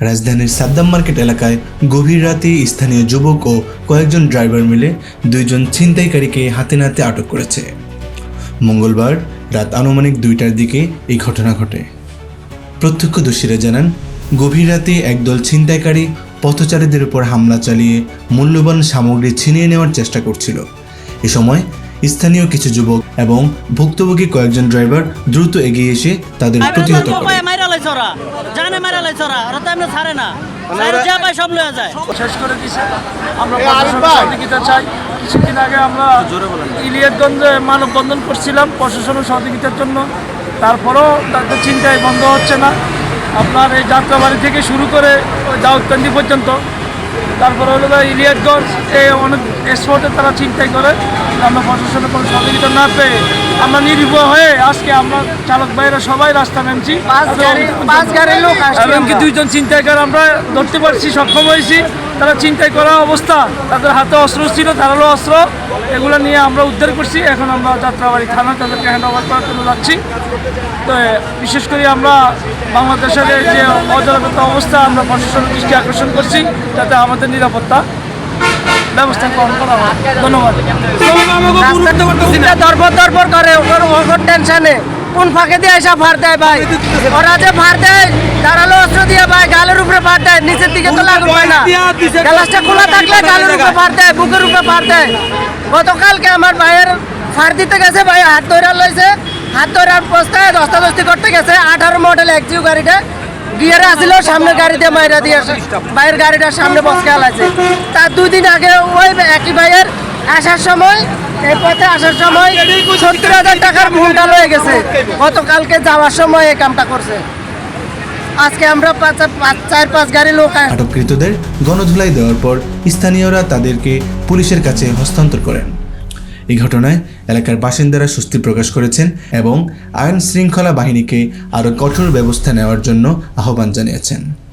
রাজধানীর সাদ্দাম মার্কেট এলাকায় গভীর রাতে স্থানীয় যুবক ও কয়েকজন ড্রাইভার মিলে দুইজন ছিনতাইকারীকে হাতে নাতে আটক করেছে। মঙ্গলবার রাত আনুমানিক দুইটার দিকে এই ঘটনা ঘটে। প্রত্যক্ষদর্শীরা জানান গভীর রাতে একদল ছিনতাইকারী পথচারীদের উপর হামলা চালিয়ে মূল্যবান সামগ্রী ছিনিয়ে নেওয়ার চেষ্টা করছিল। এ সময় স্থানীয় কিছু যুবক এবং ভুক্তভোগী কয়েকজন ড্রাইভার দ্রুত এগিয়ে এসে তাদের প্রতিহত করে লাইছে ওরা জানে মাইরা লাইছে ওরা ওরা তো এমনি ছাড়ে না। যা পায় সব লয়ে যায়। শেষ করে দিছে। আমরা সহযোগিতা চাই। কিছুদিন আগে আমরা মানববন্ধন করছিলাম প্রশাসনের সহযোগিতার জন্য। তারপরেও তাদের চিন্তায় বন্ধ হচ্ছে না। আপনার এই যাত্রাবাড়ি থেকে শুরু করে ওই দাউদকান্দি পর্যন্ত। তারপরে হলো গিয়ে ইলিয়াতগঞ্জ এই অনেক স্পটে তারা চিন্তাই করে। আমরা প্রশাসনের কোনো সহযোগিতা না পেয়ে আমরা নির্ভয় হয়ে আজকে আমরা চালক ভাইরা সবাই রাস্তা নামছি। এমনকি দুইজন চিন্তাইকার আমরা ধরতে পারছি সক্ষম হয়েছি। তারা চিন্তাই করা অবস্থা তাদের হাতে অস্ত্র ছিল ধারালো অস্ত্র। এগুলো নিয়ে আমরা উদ্ধার করছি। এখন আমরা যাত্রাবাড়ি থানা তাদেরকে হ্যান্ড ওভার করার জন্য যাচ্ছি। তো বিশেষ করে আমরা বাংলাদেশের যে অজলাগত অবস্থা আমরা প্রশাসনের দৃষ্টি আকর্ষণ করছি যাতে আমাদের নিরাপত্তা ব্যবস্থা হয় ধন্যবাদ। দরপর দরপর করে টেনশনে। কোন ফাঁকে দিয়ে এসে ভার দেয় ভাই? ওরা যে দেয়, দাঁড়াল অস্ত্র দিয়ে ভাই, গালের উপরে ভার দেয়, নিচের দিকে তো লাগু পায় না। গ্লাসটা খোলা থাকলে গালের উপরে ভার দেয়, বুকের উপরে ভার দেয়। গতকালকে আমার ভাইয়ের ফার দিতে গেছে ভাই, হাত ধরে লইছে। হাত ধরার বস্তায় দস্তাদস্তি করতে গেছে, আঠারো মডেল একজিও গাড়িটা। গিয়ারে আসিল সামনে গাড়ি দিয়ে মাইরা দিয়ে ভাইয়ের গাড়িটার সামনে বসকে আলাইছে। তার দুই দিন আগে ওই একই ভাইয়ের আসার সময়, এই পথে আসার সময় সত্তর হাজার টাকার ভুলটা রয়ে গেছে। গতকালকে যাওয়ার সময় এই কামটা করছে। আজকে আমরা চার, পাঁচ গাড়ি লোক আটককৃতদের গণধুলাই দেওয়ার পর স্থানীয়রা তাদেরকে পুলিশের কাছে হস্তান্তর করেন। এই ঘটনায় এলাকার বাসিন্দারা স্বস্তি প্রকাশ করেছেন এবং আইন শৃঙ্খলা বাহিনীকে আরও কঠোর ব্যবস্থা নেওয়ার জন্য আহ্বান জানিয়েছেন।